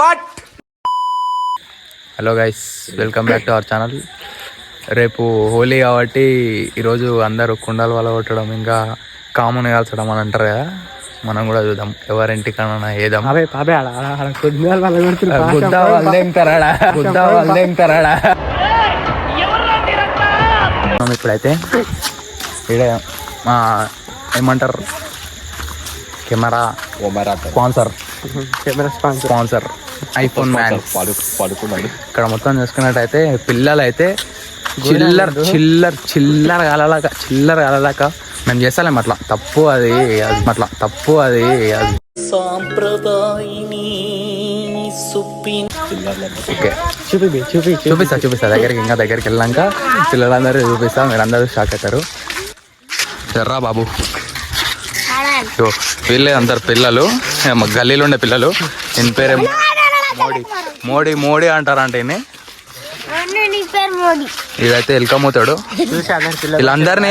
పట్ hello guys welcome back to our channel రేపు హోలీ కాబట్టి ఈరోజు అందరూ కుండాలు వల కొట్టడం ఇంకా కాముని కాల్చడం అని అంటారు కదా. మనం కూడా చూద్దాం. ఎవరింటికన్నా ఏదాం? వాళ్ళ గుద్ద మనం ఇప్పుడైతే ఈడ మా ఏమంటారు? Camera sponsor. Camera sponsor. Sponsor. IPhone man. పడుకున్నాడు ఇక్కడ మొత్తం చూసుకున్నట్టయితే పిల్లలు అయితే చిల్లర్ చిల్లర్ చిల్లర కలలాక చిల్లర కలలాక మేము చేస్తాలేం అట్లా తప్పు అది అది అట్లా తప్పు అది ఓకే. చూపి చూపి. చూపిస్తా చూపిస్తా. దగ్గరికి ఇంకా దగ్గరికి వెళ్ళాక పిల్లలందరూ చూపిస్తా మీరు అందరూ షాక్ అవుతారు. జర్రా బాబు. వీళ్ళే అందరు పిల్లలు. ఏమో గల్లీలో ఉండే పిల్లలు. పేరేమో? మోడీ. మోడీ మోడీ అంటారంట ఈయన్ని. నీ పేరు మోడీ. ఇదైతే ఎల్కమవుతాడు వీళ్ళందరినీ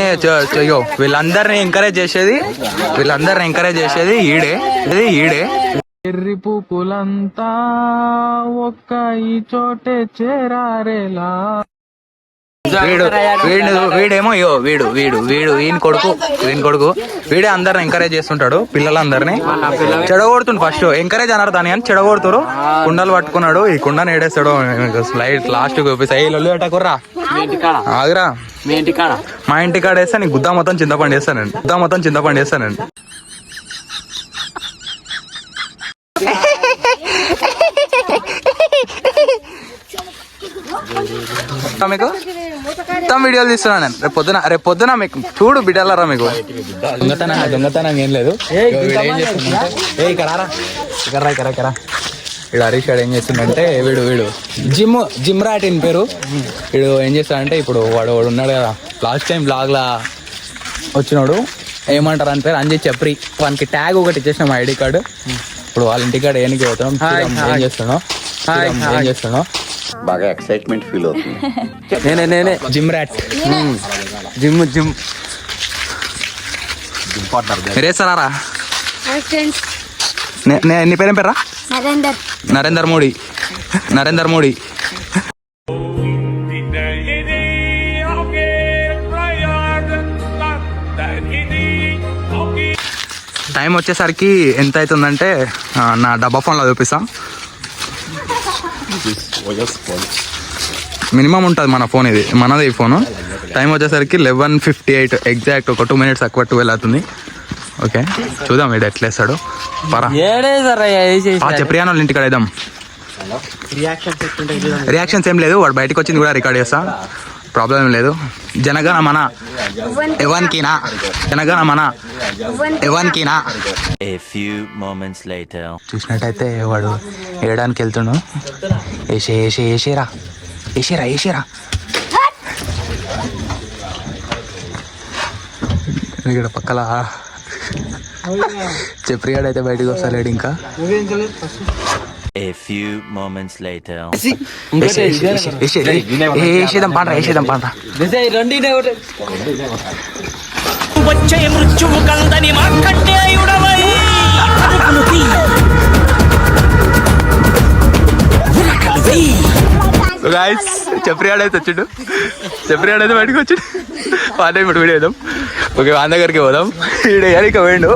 ఇగో వీళ్ళందరినీ ఎంకరేజ్ చేసేది వీళ్ళందరినీ ఎంకరేజ్ చేసేది ఈడే. ఇది ఈడే. ఎర్రి పూపులంతా ఒక్క ఈ చోటే చేరారేలా. వీడు వీడు వీడేమో ఇగో వీడు వీడు వీడు ఈయన కొడుకు ఈయన కొడుకు. వీడే అందరిని ఎంకరేజ్ చేస్తుంటాడు పిల్లలందరినీ. చెడగొడుతుండు ఫస్ట్ ఎంకరేజ్ అన్నారు దాని అని చెడగొడుతారు. కుండలు పట్టుకున్నాడు ఈ కుండను ఏడేస్తాడు స్లైడ్ లాస్ట్ మీ ఇంటికాడ ఆగురా. మీ ఇంటి కాడ. వేస్తే నీకు గుద్దా మొత్తం చింతపండు వేస్తానండి గుద్దా మొత్తం చింతపండు వేస్తానండి మీకు? మొత్తం వీడియోలు తీస్తున్నాను నేను. రేపు పొద్దున రేపు పొద్దున మీకు చూడు బిడ్డలరా మీకు. దొంగతనం దొంగతనం ఏం లేదు. వీడు ఏం చేస్తుందంటే ఏ ఇక్కడ రారా ఇక్కడ రా ఇక్కడ రా, ఇక్కడ రా. వీడు హరీష్ గారు ఏం చేస్తుందంటే వీడు వీడు. జిమ్ జిమ్ రాట్ ఇన్ పేరు. వీడు ఏం చేస్తాడంటే ఇప్పుడు వాడు వాడు ఉన్నాడు కదా. లాస్ట్ టైం బ్లాగ్లా వచ్చినాడు. ఏమంటారు అని పేరు? అంజయ్ చప్రి వానికి ట్యాగ్ ఒకటి ఇచ్చేసినాం ఐడి కార్డు. ఇప్పుడు వాళ్ళ ఇంటి కాడ ఏనికి పోతున్నాం. ఏం చేస్తున్నావు చూద్దాం ఏం చేస్తున్నావు బాగా ఎక్సైట్మెంట్ ఫీల్ అవుతుంది. నేనే నేనే. జిమ్ రాట్ జిమ్ జిమ్ మీరేస్తారా ఫ్రెండ్స్ నీ పేరేం పేరా నరేందర్. నరేందర్ మోడీ. నరేందర్ మోడీ. టైం వచ్చేసరికి ఎంత అవుతుందంటే నా డబ్బా ఫోన్లో చూపిస్తా. మినిమం ఉంటుంది మన ఫోన్ ఇది. మనది ఈ ఫోను. టైం వచ్చేసరికి లెవెన్ ఫిఫ్టీ ఎయిట్ ఎగ్జాక్ట్ ఒక టూ మినిట్స్ తక్కువ ట్వెల్వ్ అవుతుంది. ఓకే చూద్దాం వీడు ఎట్లా వేస్తాడు. పరా. చెప్పియాను వాళ్ళ ఇంటికాడ వేద్దాం రియాక్షన్స్ ఏం లేదు వాడు బయటకు వచ్చింది కూడా రికార్డ్ చేస్తా. ప్రాబ్లం ఏం లేదు. జనగణ మన ఎవన్కినా జనగణ మన ఎవన్కినా A few moments later. చూసినట్టయితే వాడు వేయడానికి వెళ్తుండు. వేసే వేసే వేసేరా వేసేరా వేసేరా ఇక్కడ పక్కల అయితే బయటకు వస్తలేడు ఇంకా. A few moments later. వేసే, వేసే, వేసే, వేసే. ఏ, వేసేద్దాం పాండ్రా వచ్చే మృత్యువు కందని. గాయస్ అయితే వచ్చిండు. బయటకు వచ్చిండు. వాడే ఇప్పుడు వీడియో వేద్దాం ఓకే వాని దగ్గరికి పోదాం. వీడు ఎరిక పోయిండు.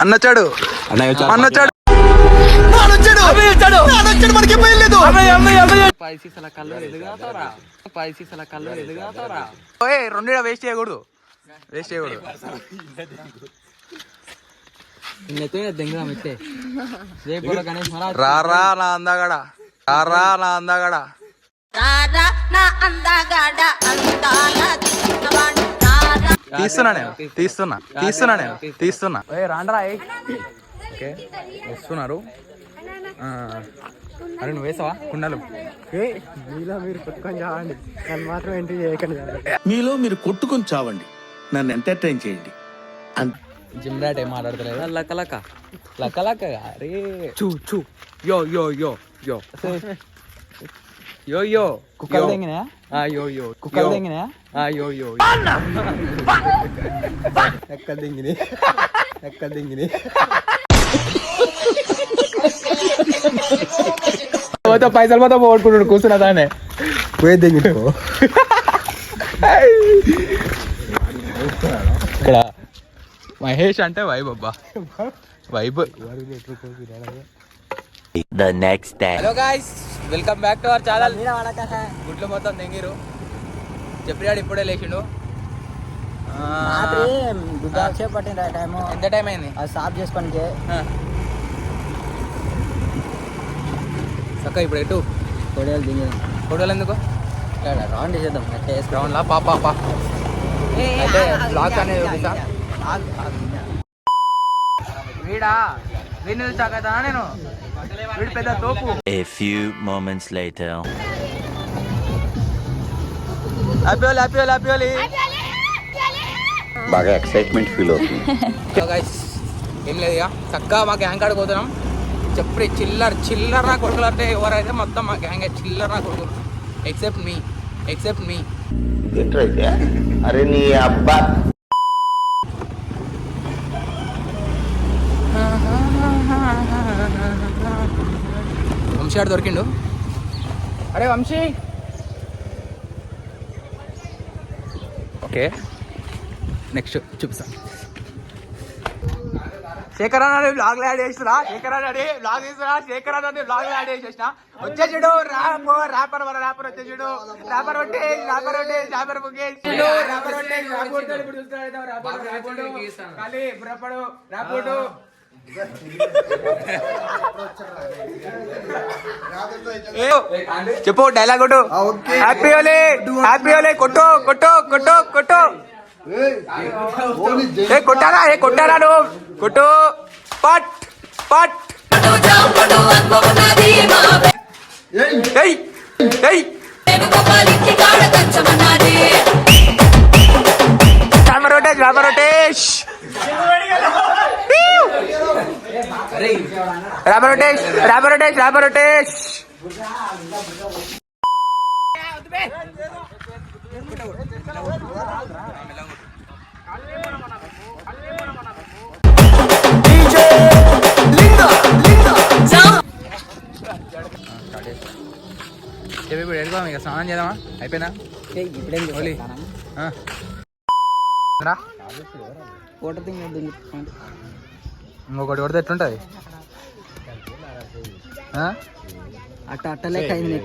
అన్నొచ్చాడు అన్నొచ్చాడు పైసీసల కళ్ళు ఎదుగుతారా పైసీసల కళ్ళు ఎదుగుతారా ఓయ్ రెండు వేస్ట్ చేయకూడదు వేస్ట్ చేయకూడదు రారా నా అందగాడ రారా నా అందగాడ రారా నా అందగాడ అందాల చిన్నవాడు రారా తీస్తున్నా నేను తీస్తున్నా తీస్తున్నా నేను తీస్తున్నా రాండ్రా ఓకే వస్తున్నారు అరే నువ్వు వేసావా? కుండలు. మీలో మీరు కొట్టుకొని చావండి. నన్ను మాత్రం ఎంట్రీ చేయకండి మీలో మీరు కొట్టుకొని చావండి. నన్ను ఎంటర్టైన్ చేయండి. అంతే జిమ్ రాట్ ఏం మాట్లాడతలేదు? లక్క లక్క లక్క లక్క అరే. చూ చూ. యో యో యో యో. యో యో. కుక్కలు తెంగినా ఆ యో యో. కుక్కలు. తెంగినా ఆ యో యో ఎక్కడ దింగిని ఎక్కడ దింగిని పోతే పైసలు పోతే పోగొట్టుకుంటాడు కూర్చున్నా దానే పోయేది ఇంకో. ఇక్కడ మహేష్ అంటే వైబ్ అబ్బా. Vibe The next day. Hello guys welcome back to our channel గుడ్లు మొత్తం తెంగిరు చెప్పాడు ఇప్పుడే లేచిండు. ఆ, ఎంత టైం అయింది? అది సాఫ్ చేసుకోనికి. చక్క ఇప్పుడు ఎటు? కొడేలు దిగి ఫోటోలు ఎందుకు? రౌండ్ చేద్దాం టేస్ట్ గ్రౌండ్ లా పాప పాప అయితే బ్లాగ్ అనేది వీడా వీడిని చూసా కదా నేను. వీడు పెద్ద తోపు. A few moments later. Happy Holi happy Holi happy Holi బాగా ఎక్సైట్మెంట్ ఫీల్ అవుతుంది. గైస్ ఏం లేదు ఇక. చక్కగా మా గ్యాంగ్ కాడికి పోతున్నాం. చెప్పి చిల్లర చిల్లర కొడుకులు అంటే ఎవరైతే మొత్తం మా గ్యాంగ్ చిల్లర నా కొడుకులు ఎక్సెప్ట్ మీ ఎక్సెప్ట్ మీ అరే నీ అబ్బా. వంశీ ఆడు దొరికిండు. అరే వంశీ. ఓకే. నెక్స్ట్ చూపిస్తా. శేఖర్ అన్న బ్లాగ్ యాడ్ చేస్తున్నా శేఖర్ అన్న బ్లాగ్ చేస్తున్నా శేఖర్ అన్న బ్లాగ్ యాడ్ చేసేసిన? వచ్చేసాడు ర్యాప్ ర్యాపర్ మన ర్యాపర్ వచ్చేసాడు ర్యాపర్ ఒట్టే ర్యాపర్ ఒట్టే ర్యాపర్ ముఖేష్. ర్యాపర్ ఒట్టే బుర్రపడు ర్యాపర్ చెప్పు డైలాగ్ కొట్టు. హ్యాపీ ఓలే హ్యాపీ ఓలే కొట్టు కొట్టు కొట్టు కొట్టు. ఏ కొట్టారా ఏ కొట్టారా నువ్వు? కొట్టు. పట్ పట్. రామరోటేష్ రామరోటేష్ రామరోటేష్ రామరోటేష్ రామరోటేష్ ఇప్పుడు ఎడుకోదాం ఇక స్నానం చేద్దామా? అయిపోయిందా? ఇప్పుడేం ఓలీ. ఇంకొకటి కొడితే ఎట్లుంటుంది? ఆ? అట్ట అట్ట లెక్క అయింది